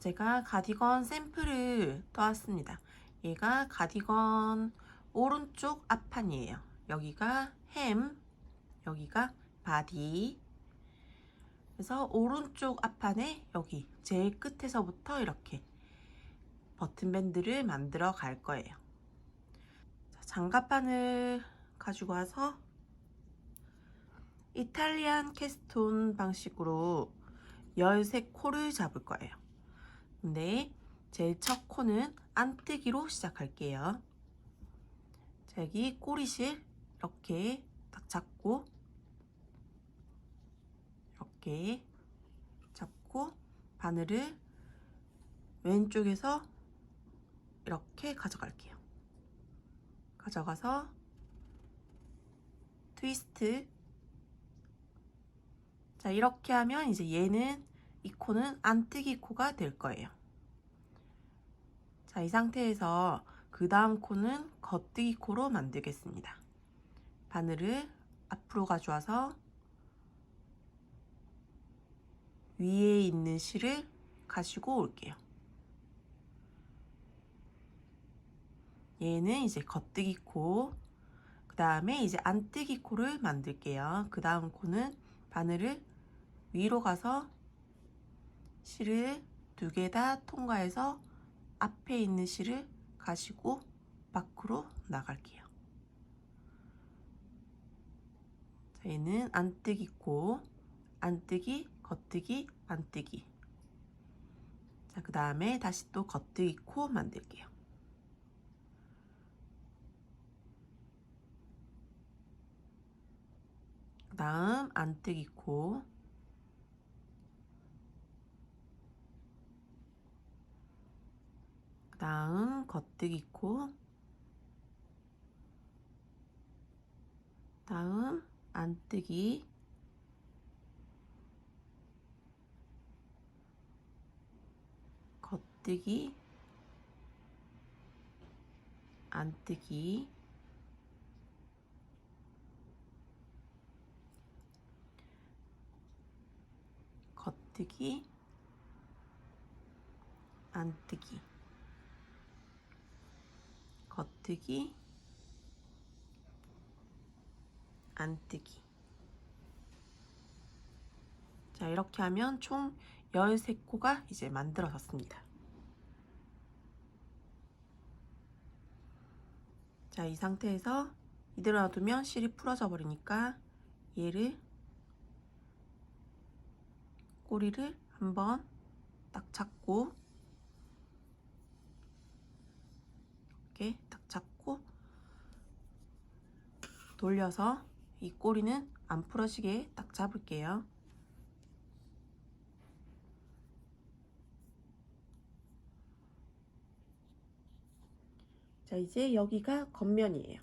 제가 가디건 샘플을 떠왔습니다. 얘가 가디건 오른쪽 앞판이에요. 여기가 햄, 여기가 바디. 그래서 오른쪽 앞판에 여기 제일 끝에서부터 이렇게 버튼 밴드를 만들어 갈 거예요. 자, 장갑판을 가지고 와서 이탈리안 캐스톤 방식으로 13코를 잡을 거예요. 근데 제일 첫 코는 안뜨기로 시작할게요. 자, 여기 꼬리실 이렇게 딱 잡고 이렇게 잡고 바늘을 왼쪽에서 이렇게 가져갈게요. 가져가서 트위스트 자 이렇게 하면 이제 얘는 이 코는 안뜨기 코가 될 거예요. 자 이 상태에서 그 다음 코는 겉뜨기 코로 만들겠습니다. 바늘을 앞으로 가져와서 위에 있는 실을 가지고 올게요. 얘는 이제 겉뜨기 코, 그 다음에 이제 안뜨기 코를 만들게요. 그 다음 코는 바늘을 위로 가서 실을 두 개 다 통과해서 앞에 있는 실을 가시고 밖으로 나갈게요. 자, 얘는 안뜨기 코, 안뜨기, 겉뜨기, 안뜨기. 자, 그 다음에 다시 또 겉뜨기 코 만들게요. 그 다음 안뜨기 코 다음 겉뜨기 코 다음 안뜨기 겉뜨기 안뜨기 겉뜨기 안뜨기 겉 뜨기 안 뜨기. 자 이렇게 하면 총 13코가 이제 만들어졌습니다. 자 이 상태에서 이대로 놔두면 실이 풀어져 버리니까 얘를 꼬리를 한번 딱 잡고 이렇게 딱 잡고 돌려서 이 꼬리는 안 풀어지게 딱 잡을게요. 자, 이제 여기가 겉면이에요.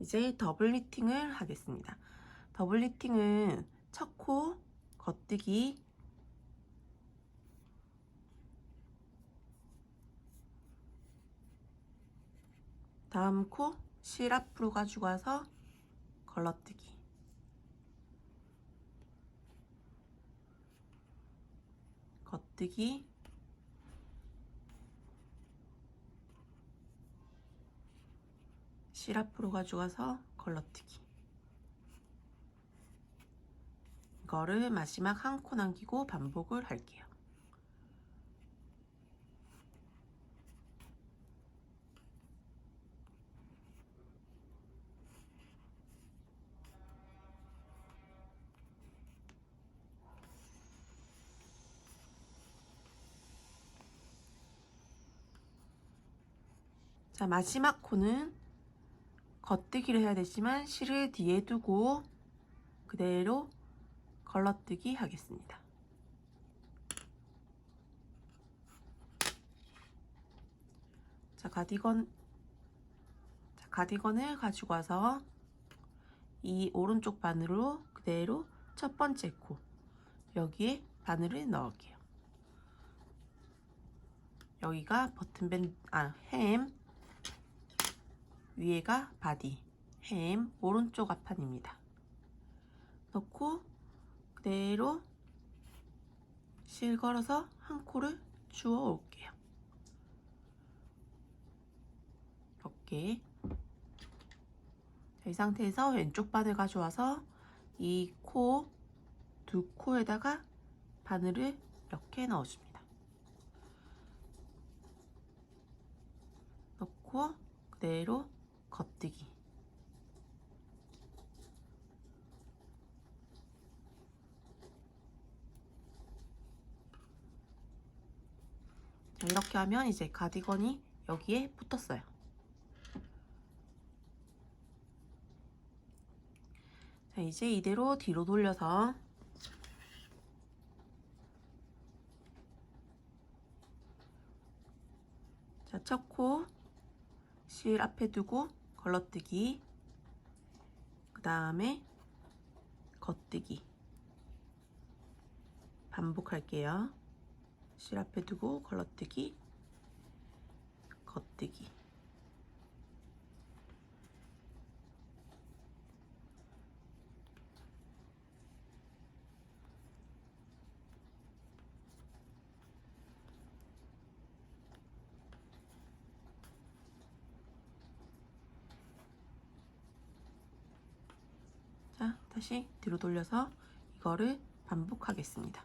이제 더블 리팅을 하겠습니다. 더블 리팅은 첫 코 겉뜨기 다음 코 실 앞으로 가지고 와서 걸러뜨기. 겉뜨기. 실 앞으로 가져가서 걸러뜨기. 이거를 마지막 한 코 남기고 반복을 할게요. 자, 마지막 코는 겉뜨기를 해야 되지만 실을 뒤에 두고 그대로 걸러뜨기 하겠습니다. 자, 가디건 자, 가디건을 가지고 와서 이 오른쪽 바늘로 그대로 첫 번째 코 여기에 바늘을 넣을게요. 여기가 버튼 밴, 아, 햄, 위에가 바디, 햄, 오른쪽 앞판입니다. 넣고 그대로 실 걸어서 한 코를 주워 올게요. 이렇게 자, 이 상태에서 왼쪽 바늘 가져와서 이 코 두 코에다가 바늘을 이렇게 넣어줍니다. 넣고 그대로 겉뜨기. 자, 이렇게 하면 이제 가디건이 여기에 붙었어요. 자, 이제 이대로 뒤로 돌려서 자, 첫 코 실 앞에 두고 걸러뜨기. 그 다음에 겉뜨기. 반복할게요. 실 앞에 두고 걸러뜨기. 겉뜨기 자 다시 뒤로 돌려서 이거를 반복하겠습니다.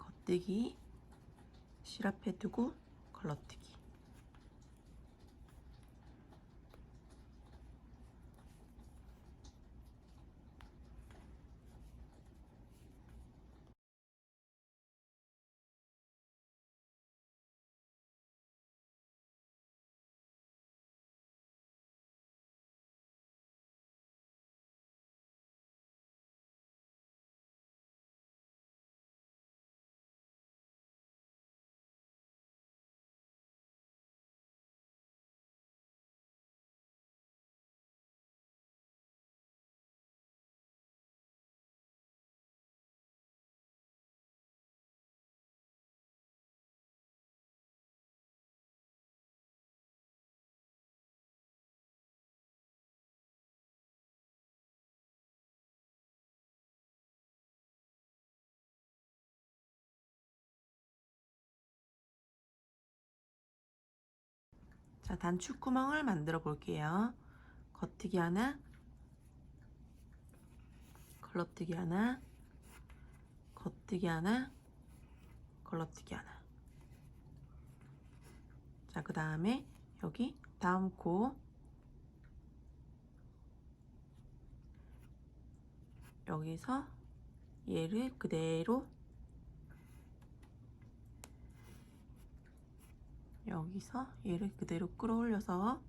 겉뜨기 실 앞에 두고 걸러뜨기 자 단축 구멍을 만들어 볼게요. 겉뜨기 하나 걸러뜨기 하나 겉뜨기 하나 걸러뜨기 하나 자 그 다음에 여기 다음 코 여기서 얘를 그대로 여기서 얘를 그대로 끌어올려서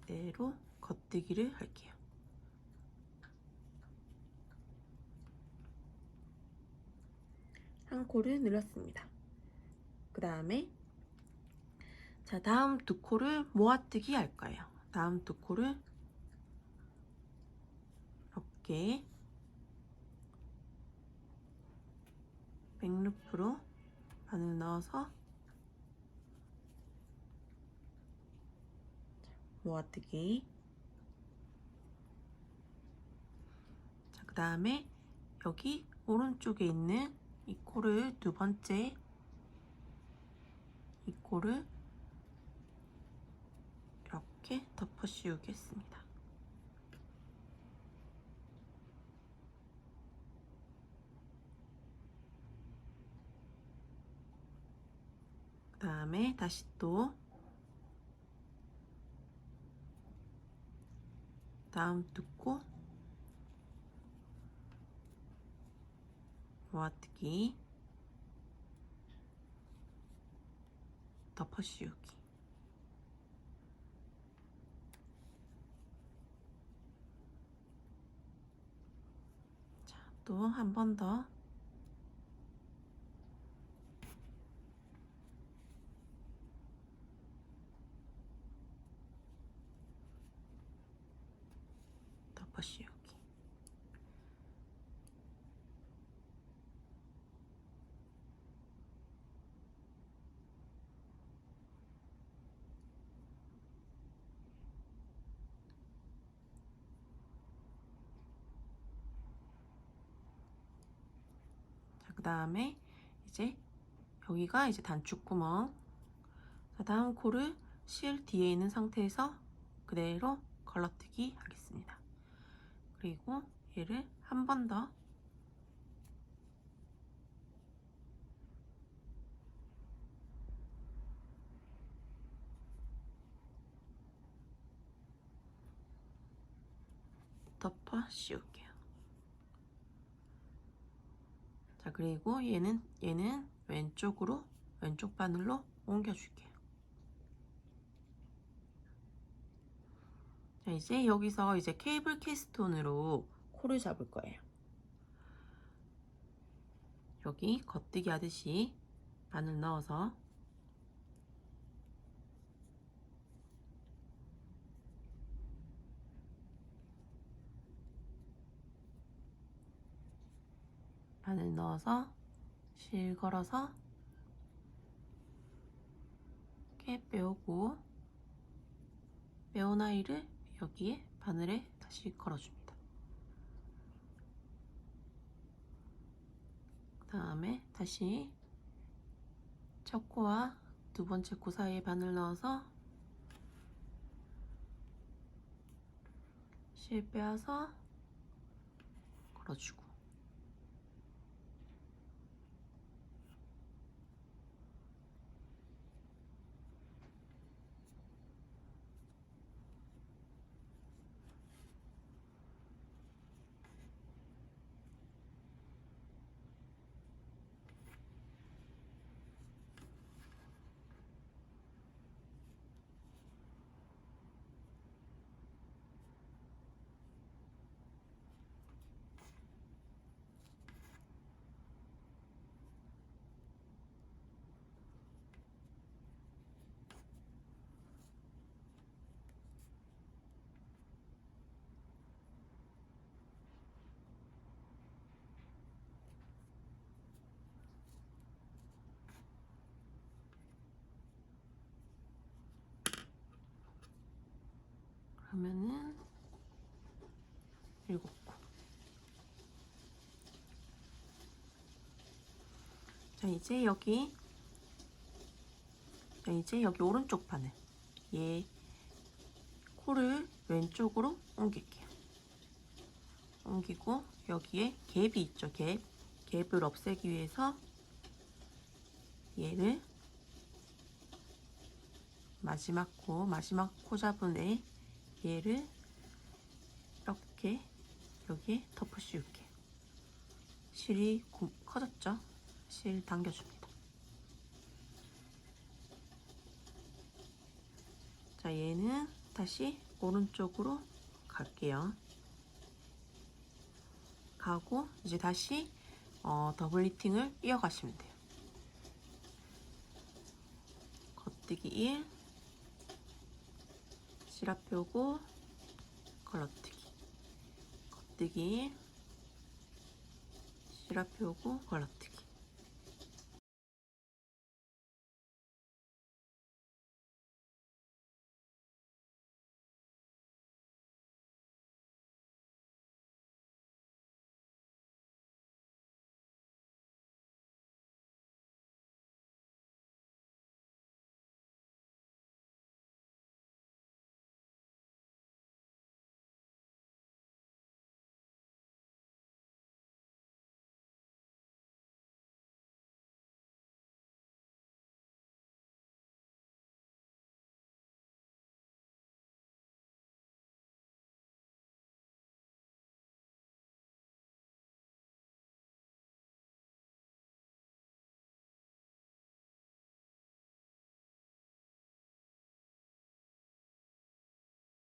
그대로 겉뜨기를 할게요. 한 코를 늘렸습니다. 그 다음에 자 다음 두 코를 모아뜨기 할 거예요. 다음 두 코를 이렇게 백루프로 바늘 넣어서 모아뜨기 자, 그 다음에 여기 오른쪽에 있는 이 코를 두 번째 이 코를 이렇게 덮어 씌우겠습니다. 그 다음에 다시 또 다음 뜯고 모아뜨기. 덮어 씌우기. 또한 번 더 덮어 씌우기 그 다음에 이제 여기가 이제 단축 구멍. 자, 다음 코를 실 뒤에 있는 상태에서 그대로 걸러뜨기 하겠습니다. 그리고 얘를 한 번 더 덮어 씌울게요. 자, 그리고 얘는 얘는 왼쪽으로 왼쪽 바늘로 옮겨줄게요. 자, 이제 여기서 이제 케이블 캐스톤으로 코를 잡을 거예요. 여기 겉뜨기 하듯이 바늘 넣어서 바늘 넣어서 실 걸어서 이렇게 빼오고 빼온 아이를 여기에 바늘에 다시 걸어줍니다. 그 다음에 다시 첫 코와 두 번째 코 사이에 바늘 넣어서 실 빼앗아 걸어주고 그러면은 일곱 코. 자 이제 여기 자 이제 여기 오른쪽 바늘 얘 코를 왼쪽으로 옮길게요. 옮기고 여기에 갭이 있죠 갭 갭을 없애기 위해서 얘를 마지막 코 마지막 코 잡은 애 얘를 이렇게 여기에 덮어 씌울게요. 실이 구- 커졌죠? 실 당겨줍니다. 자, 얘는 다시 오른쪽으로 갈게요. 가고 이제 다시 어, 더블 리팅을 이어가시면 돼요. 겉뜨기 1 실 앞에 오고 걸러뜨기. 겉뜨기. 실 앞에 오고 걸러뜨기